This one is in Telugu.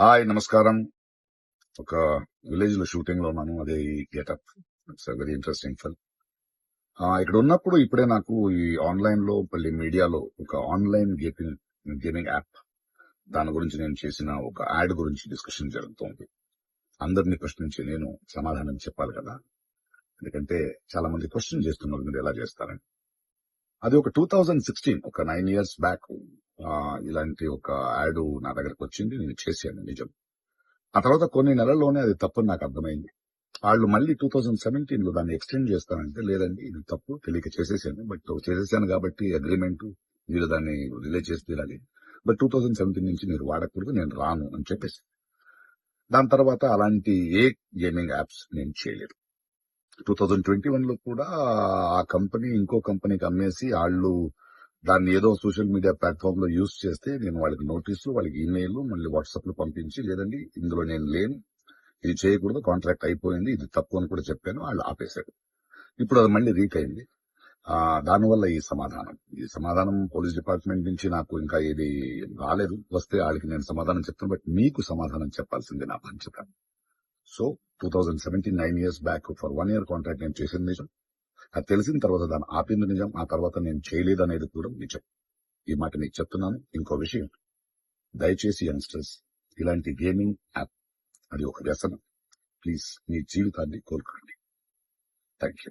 హాయ్ నమస్కారం. ఒక విలేజ్లో షూటింగ్లో ఉన్నాను. అదే ఈ getup. It's very interesting film ఇక్కడ ఉన్నప్పుడు ఇప్పుడే నాకు ఈ ఆన్లైన్లో మళ్ళీ మీడియాలో ఒక ఆన్లైన్ గేమింగ్ గేమింగ్ యాప్. దాని గురించి నేను చేసిన ఒక యాడ్ గురించి డిస్కషన్ జరుగుతోంది. అందరినీ ప్రశ్నించి నేను సమాధానం చెప్పాలి కదా. ఎందుకంటే చాలా మంది క్వశ్చన్ చేస్తున్నారు మీరు ఎలా చేస్తారని. అది ఒక టూ థౌజండ్ సిక్స్టీన్ ఒక నైన్ ఇయర్స్ బ్యాక్ ఇలాంటి ఒక యాడ్ నా దగ్గరకు వచ్చింది నేను చేశాను నిజం. ఆ తర్వాత కొన్ని నెలల్లోనే అది తప్పని నాకు అర్థమైంది. వాళ్ళు మళ్ళీ టూ థౌజండ్ సెవెంటీన్లో దాన్ని ఎక్స్టెండ్ చేస్తానంటే లేదండి ఇది తప్పు తెలియక చేసేసాను బట్ చేసేసాను కాబట్టి అగ్రిమెంట్ మీరు దాన్ని రిలే చేసి తీరాలి బట్ టూ థౌజండ్ సెవెంటీన్ నుంచి మీరు వాడకూడదు నేను రాను అని చెప్పేసి. దాని తర్వాత అలాంటి ఏ గేమింగ్ యాప్స్ నేను చేయలేదు. టూ థౌజండ్ ట్వంటీ వన్లో కూడా ఆ కంపెనీ ఇంకో కంపెనీకి అమ్మేసి వాళ్ళు దాన్ని ఏదో సోషల్ మీడియా ప్లాట్ఫామ్లో యూజ్ చేస్తే నేను వాళ్ళకి నోటీసులు వాళ్ళకి ఈమెయిల్ మళ్ళీ వాట్సాప్లో పంపించి లేదండి ఇందులో నేను లేను ఇది చేయకూడదు కాంట్రాక్ట్ అయిపోయింది ఇది తప్పు అని కూడా చెప్పాను వాళ్ళు ఆపేశాడు ఇప్పుడు అది మళ్ళీ రీక్ అయింది. దానివల్ల ఈ సమాధానం. ఈ సమాధానం పోలీస్ డిపార్ట్మెంట్ నుంచి నాకు ఇంకా ఇది రాలేదు. వస్తే వాళ్ళకి నేను సమాధానం చెప్తాను బట్ మీకు సమాధానం చెప్పాల్సింది నా బాధ్యత. So two thousand seventeen nine years back for one year contract నేను చేసింది నిజం. అది తెలిసిన తర్వాత దాన్ని ఆపింది నిజం ఆ తర్వాత నేను చేయలేదు అనేది కూడా నిజం. ఈ మాట మీకు చెప్తున్నాను. ఇంకో విషయం. దయచేసి యంగ్స్టర్స్ ఇలాంటి గేమింగ్ యాప్ అది ఒక వ్యసనం. ప్లీజ్ మీ జీవితాన్ని కోరుకోండి థ్యాంక్ యూ